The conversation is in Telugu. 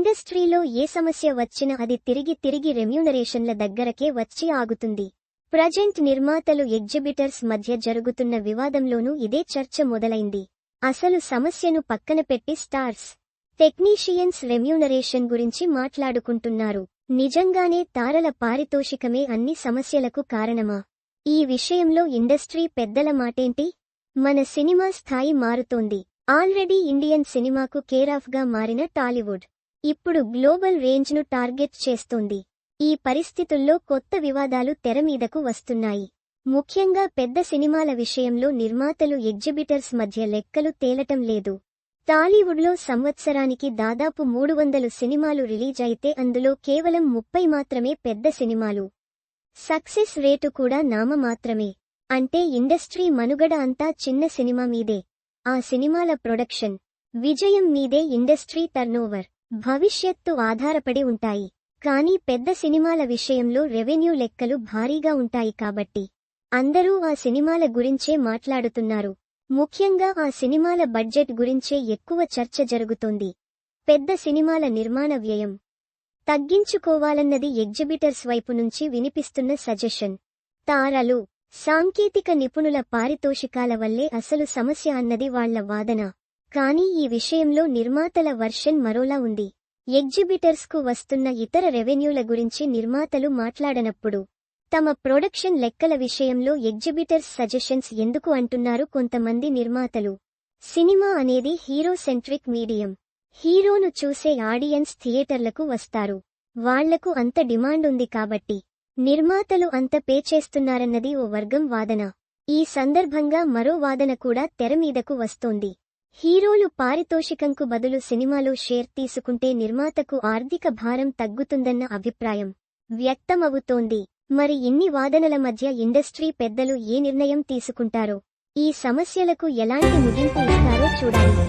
ఇండస్ట్రీలో ఏ సమస్య వచ్చినా అది తిరిగి తిరిగి రెమ్యూనరేషన్ల దగ్గరకే వచ్చి ఆగుతుంది. ప్రజెంట్ నిర్మాతలు ఎగ్జిబిటర్స్ మధ్య జరుగుతున్న వివాదంలోనూ ఇదే చర్చ మొదలైంది. అసలు సమస్యను పక్కన పెట్టి స్టార్స్ టెక్నీషియన్స్ రెమ్యూనరేషన్ గురించి మాట్లాడుకుంటున్నారు. నిజంగానే తారల పారితోషికమే అన్ని సమస్యలకు కారణమా? ఈ విషయంలో ఇండస్ట్రీ పెద్దల మాటేంటి? మన సినిమా స్థాయి మారుతోంది. ఆల్రెడీ ఇండియన్ సినిమాకు కేరాఫ్గా మారిన టాలీవుడ్. ఇప్పుడు గ్లోబల్ రేంజ్ను టార్గెట్ చేస్తోంది. ఈ పరిస్థితుల్లో కొత్త వివాదాలు తెరమీదకు వస్తున్నాయి. ముఖ్యంగా పెద్ద సినిమాల విషయంలో నిర్మాతలు ఎగ్జిబిటర్స్ మధ్య లెక్కలు తేలటం లేదు. టాలీవుడ్లో సంవత్సరానికి దాదాపు మూడు వందలు సినిమాలు రిలీజ్ అయితే అందులో కేవలం ముప్పై మాత్రమే పెద్ద సినిమాలు. సక్సెస్ రేటు కూడా నామమాత్రమే అంటే ఇండస్ట్రీ మనుగడ అంతా చిన్న సినిమా మీదే. ఆ సినిమాల ప్రొడక్షన్. విజయం మీదే ఇండస్ట్రీ టర్నోవర్. భవిష్యత్తు ఆధారపడి ఉంటాయి. కానీ పెద్ద సినిమాల విషయంలో రెవెన్యూ లెక్కలు భారీగా ఉంటాయి కాబట్టి అందరూ ఆ సినిమాల గురించే మాట్లాడుతున్నారు. ముఖ్యంగా ఆ సినిమాల బడ్జెట్ గురించే ఎక్కువ చర్చ జరుగుతోంది. పెద్ద సినిమాల నిర్మాణ వ్యయం తగ్గించుకోవాలన్నది ఎగ్జిబిటర్స్ వైపు నుంచి వినిపిస్తున్న సజెషన్. తారలు సాంకేతిక నిపుణుల పారితోషికాల వల్లే అసలు సమస్య అన్నది వాళ్ళ వాదన. కానీ ఈ విషయంలో నిర్మాతల వర్షన్ మరోలా ఉంది. ఎగ్జిబిటర్స్కు వస్తున్న ఇతర రెవెన్యూల గురించి నిర్మాతలు మాట్లాడనప్పుడు తమ ప్రొడక్షన్ లెక్కల విషయంలో ఎగ్జిబిటర్స్ సజెషన్స్ ఎందుకు అంటున్నారు కొంతమంది నిర్మాతలు. సినిమా అనేది హీరో సెంట్రిక్ మీడియం. హీరోను చూసే ఆడియన్స్ థియేటర్లకు వస్తారు. వాళ్ళకు అంత డిమాండ్ ఉంది కాబట్టి నిర్మాతలు అంత పే చేస్తున్నారన్నది ఓ వర్గం వాదన. ఈ సందర్భంగా మరో వాదన కూడా తెరమీదకు వస్తోంది. హీరోలు పారితోషికంకు బదులు సినిమాలో షేర్ తీసుకుంటే నిర్మాతకు ఆర్థిక భారం తగ్గుతుందన్న అభిప్రాయం వ్యక్తమవుతోంది. మరి ఇన్ని వాదనల మధ్య ఇండస్ట్రీ పెద్దలు ఏ నిర్ణయం తీసుకుంటారో ఈ సమస్యలకు ఎలాంటి ముగింపు ఇస్తారో చూడాలి.